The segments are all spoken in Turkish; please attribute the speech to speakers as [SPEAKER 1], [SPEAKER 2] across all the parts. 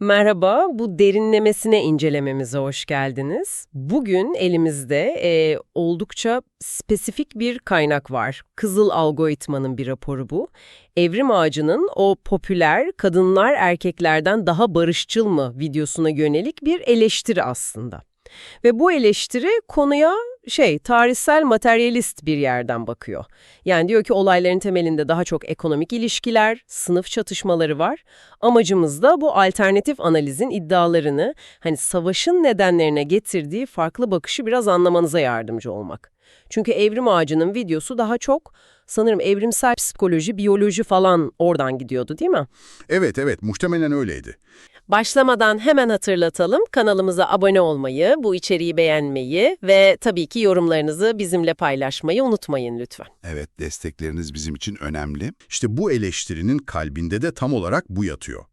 [SPEAKER 1] Merhaba, bu derinlemesine incelememize hoş geldiniz. Bugün elimizde e, oldukça spesifik bir kaynak var. Kızıl Algoritma'nın bir raporu bu. Evrim Ağacı'nın o popüler kadınlar erkeklerden daha barışçıl mı videosuna yönelik bir eleştiri aslında. Ve bu eleştiri konuya şey tarihsel materyalist bir yerden bakıyor. Yani diyor ki olayların temelinde daha çok ekonomik ilişkiler, sınıf çatışmaları var. Amacımız da bu alternatif analizin iddialarını hani savaşın nedenlerine getirdiği farklı bakışı biraz anlamanıza yardımcı olmak. Çünkü Evrim Ağacı'nın videosu daha çok sanırım evrimsel psikoloji, biyoloji falan oradan gidiyordu değil mi?
[SPEAKER 2] Evet evet muhtemelen öyleydi.
[SPEAKER 1] Başlamadan hemen hatırlatalım, kanalımıza abone olmayı, bu içeriği beğenmeyi ve tabii ki yorumlarınızı bizimle paylaşmayı unutmayın lütfen.
[SPEAKER 2] Evet destekleriniz bizim için önemli. İşte bu eleştirinin kalbinde de tam olarak bu yatıyor.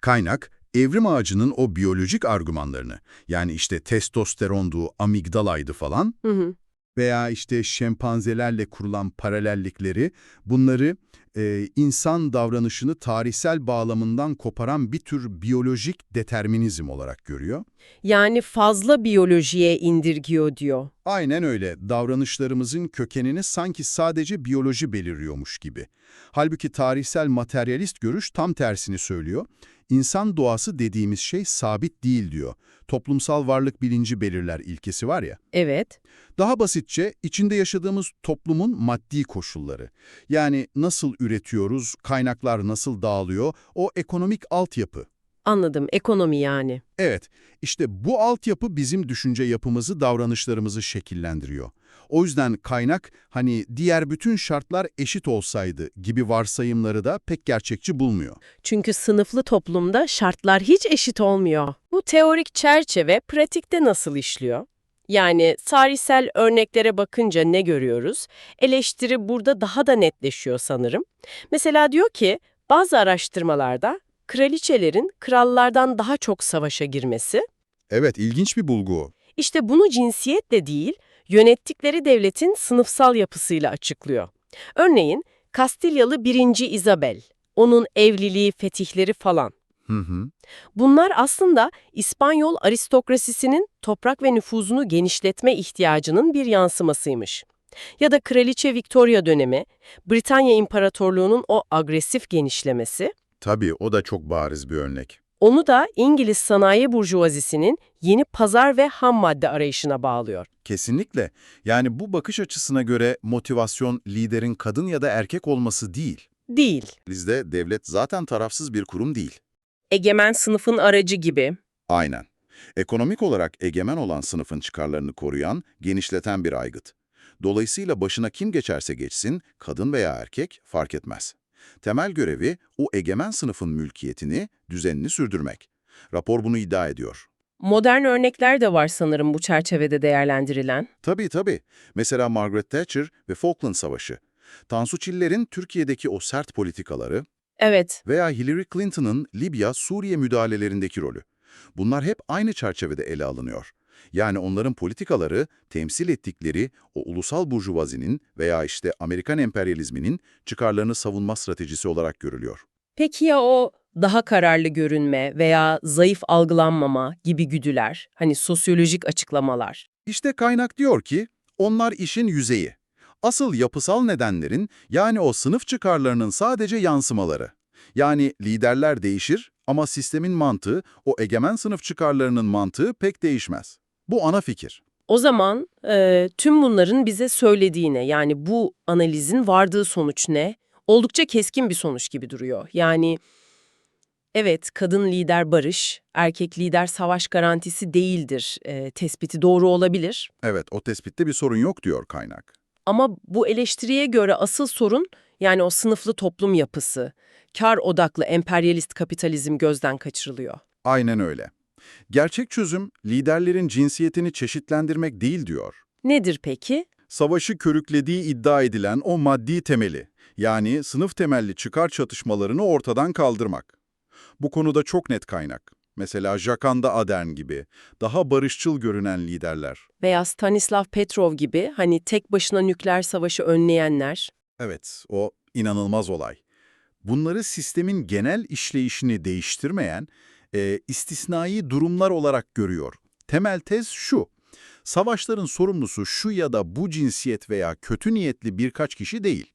[SPEAKER 2] Kaynak evrim ağacının o biyolojik argümanlarını yani işte testosterondu, amigdalaydı falan
[SPEAKER 1] Hı hı.
[SPEAKER 2] Veya işte şempanzelerle kurulan paralellikleri bunları e, insan davranışını tarihsel bağlamından koparan bir tür biyolojik determinizm olarak görüyor.
[SPEAKER 1] Yani fazla biyolojiye indirgiyor diyor.
[SPEAKER 2] Aynen öyle. Davranışlarımızın kökenini sanki sadece biyoloji belirliyormuş gibi. Halbuki tarihsel materyalist görüş tam tersini söylüyor. İnsan doğası dediğimiz şey sabit değil diyor. Toplumsal varlık bilinci belirler ilkesi var ya.
[SPEAKER 1] Evet.
[SPEAKER 2] Daha basitçe içinde yaşadığımız toplumun maddi koşulları. Yani nasıl üretiyoruz, kaynaklar nasıl dağılıyor, o ekonomik altyapı.
[SPEAKER 1] Anladım. Ekonomi yani.
[SPEAKER 2] Evet, işte bu altyapı bizim düşünce yapımızı, davranışlarımızı şekillendiriyor. O yüzden kaynak hani diğer bütün şartlar eşit olsaydı gibi varsayımları da pek gerçekçi bulmuyor.
[SPEAKER 1] Çünkü sınıflı toplumda şartlar hiç eşit olmuyor. Bu teorik çerçeve pratikte nasıl işliyor? Yani tarihsel örneklere bakınca ne görüyoruz? Eleştiri burada daha da netleşiyor sanırım. Mesela diyor ki bazı araştırmalarda kraliçelerin krallardan daha çok savaşa girmesi,
[SPEAKER 2] Evet, ilginç bir bulgu
[SPEAKER 1] işte bunu cinsiyetle değil, yönettikleri devletin sınıfsal yapısıyla açıklıyor. Örneğin Kastilyalı 1. Isabel, onun evliliği, fetihleri falan.
[SPEAKER 2] Hı hı.
[SPEAKER 1] Bunlar aslında İspanyol aristokrasisinin toprak ve nüfuzunu genişletme ihtiyacının bir yansımasıymış. Ya da Kraliçe Victoria dönemi, Britanya İmparatorluğu'nun o agresif genişlemesi,
[SPEAKER 2] Tabii, o da çok bariz bir örnek.
[SPEAKER 1] onu da İngiliz sanayi burjuvazisinin yeni pazar ve ham madde arayışına bağlıyor.
[SPEAKER 2] Kesinlikle. Yani bu bakış açısına göre motivasyon liderin kadın ya da erkek olması değil.
[SPEAKER 1] Değil,
[SPEAKER 2] Bizde devlet zaten tarafsız bir kurum değil.
[SPEAKER 1] egemen sınıfın aracı gibi.
[SPEAKER 2] Aynen. Ekonomik olarak egemen olan sınıfın çıkarlarını koruyan, genişleten bir aygıt. Dolayısıyla başına kim geçerse geçsin, kadın veya erkek fark etmez. Temel görevi o egemen sınıfın mülkiyetini, düzenini sürdürmek. Rapor bunu iddia ediyor.
[SPEAKER 1] Modern örnekler de var sanırım bu çerçevede değerlendirilen.
[SPEAKER 2] Tabii tabii. Mesela Margaret Thatcher ve Falkland Savaşı. Tansu Çiller'in Türkiye'deki o sert politikaları
[SPEAKER 1] Evet,
[SPEAKER 2] veya Hillary Clinton'ın Libya-Suriye müdahalelerindeki rolü. Bunlar hep aynı çerçevede ele alınıyor. Yani onların politikaları temsil ettikleri o ulusal burjuvazinin veya işte Amerikan emperyalizminin çıkarlarını savunma stratejisi olarak görülüyor.
[SPEAKER 1] Peki ya o daha kararlı görünme veya zayıf algılanmama gibi güdüler, hani sosyolojik açıklamalar?
[SPEAKER 2] İşte kaynak diyor ki, onlar işin yüzeyi. Asıl yapısal nedenlerin yani o sınıf çıkarlarının sadece yansımaları. Yani liderler değişir ama sistemin mantığı, o egemen sınıf çıkarlarının mantığı pek değişmez. Bu ana fikir.
[SPEAKER 1] O zaman e, tüm bunların bize söylediğine, yani bu analizin vardığı sonuç ne? Oldukça keskin bir sonuç gibi duruyor. Yani evet kadın lider barış, erkek lider savaş garantisi değildir e, tespiti doğru olabilir.
[SPEAKER 2] Evet, o tespitte bir sorun yok diyor kaynak.
[SPEAKER 1] Ama bu eleştiriye göre asıl sorun yani o sınıflı toplum yapısı, kar odaklı emperyalist kapitalizm gözden kaçırılıyor.
[SPEAKER 2] Aynen öyle. Gerçek çözüm, liderlerin cinsiyetini çeşitlendirmek değil diyor.
[SPEAKER 1] Nedir peki?
[SPEAKER 2] Savaşı körüklediği iddia edilen o maddi temeli, yani sınıf temelli çıkar çatışmalarını ortadan kaldırmak. Bu konuda çok net kaynak. Mesela Jakanda Adern gibi daha barışçıl görünen liderler.
[SPEAKER 1] Veya Stanislav Petrov gibi hani tek başına nükleer savaşı önleyenler.
[SPEAKER 2] Evet, o inanılmaz olay. Bunları sistemin genel işleyişini değiştirmeyen, e, istisnai durumlar olarak görüyor. Temel tez şu, savaşların sorumlusu şu ya da bu cinsiyet veya kötü niyetli birkaç kişi değil.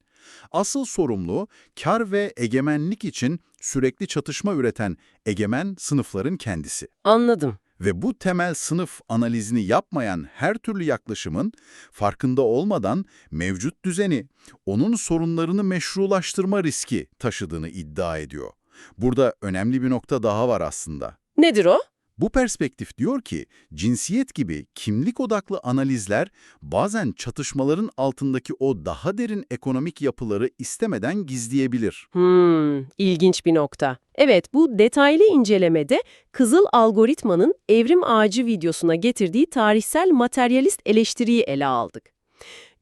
[SPEAKER 2] Asıl sorumlu, kar ve egemenlik için sürekli çatışma üreten egemen sınıfların kendisi.
[SPEAKER 1] Anladım.
[SPEAKER 2] Ve bu temel sınıf analizini yapmayan her türlü yaklaşımın farkında olmadan mevcut düzeni, onun sorunlarını meşrulaştırma riski taşıdığını iddia ediyor. Burada önemli bir nokta daha var aslında.
[SPEAKER 1] Nedir o?
[SPEAKER 2] Bu perspektif diyor ki, cinsiyet gibi kimlik odaklı analizler bazen çatışmaların altındaki o daha derin ekonomik yapıları istemeden gizleyebilir.
[SPEAKER 1] Hmm, ilginç bir nokta. Evet, bu detaylı incelemede Kızıl Algoritma'nın Evrim Ağacı videosuna getirdiği tarihsel materyalist eleştiriyi ele aldık.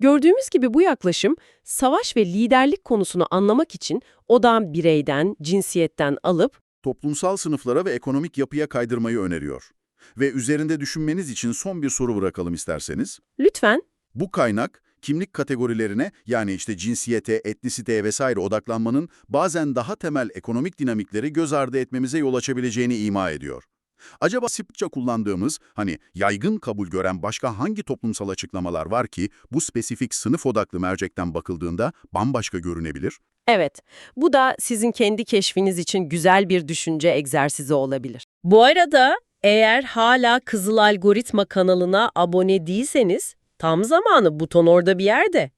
[SPEAKER 1] Gördüğümüz gibi bu yaklaşım, savaş ve liderlik konusunu anlamak için odan bireyden, cinsiyetten alıp
[SPEAKER 2] toplumsal sınıflara ve ekonomik yapıya kaydırmayı öneriyor. Ve üzerinde düşünmeniz için son bir soru bırakalım isterseniz.
[SPEAKER 1] lütfen
[SPEAKER 2] Bu kaynak, kimlik kategorilerine yani işte cinsiyete, etnisiteye vesaire odaklanmanın bazen daha temel ekonomik dinamikleri göz ardı etmemize yol açabileceğini ima ediyor. Acaba sıkça kullandığımız, hani yaygın kabul gören başka hangi toplumsal açıklamalar var ki bu spesifik sınıf odaklı mercekten bakıldığında bambaşka görünebilir?
[SPEAKER 1] Evet, bu da sizin kendi keşfiniz için güzel bir düşünce egzersizi olabilir. Bu arada eğer hala Kızıl Algoritma kanalına abone değilseniz tam zamanı buton orada bir yerde.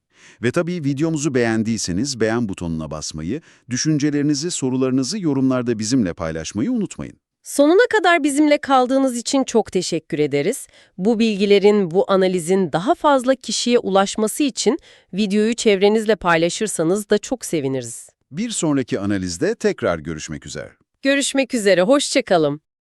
[SPEAKER 2] Ve tabii videomuzu beğendiyseniz beğen butonuna basmayı, düşüncelerinizi, sorularınızı yorumlarda bizimle paylaşmayı unutmayın.
[SPEAKER 1] Sonuna kadar bizimle kaldığınız için çok teşekkür ederiz. Bu bilgilerin, bu analizin daha fazla kişiye ulaşması için videoyu çevrenizle paylaşırsanız da çok seviniriz.
[SPEAKER 2] Bir sonraki analizde tekrar görüşmek üzere.
[SPEAKER 1] Görüşmek üzere, hoşçakalın.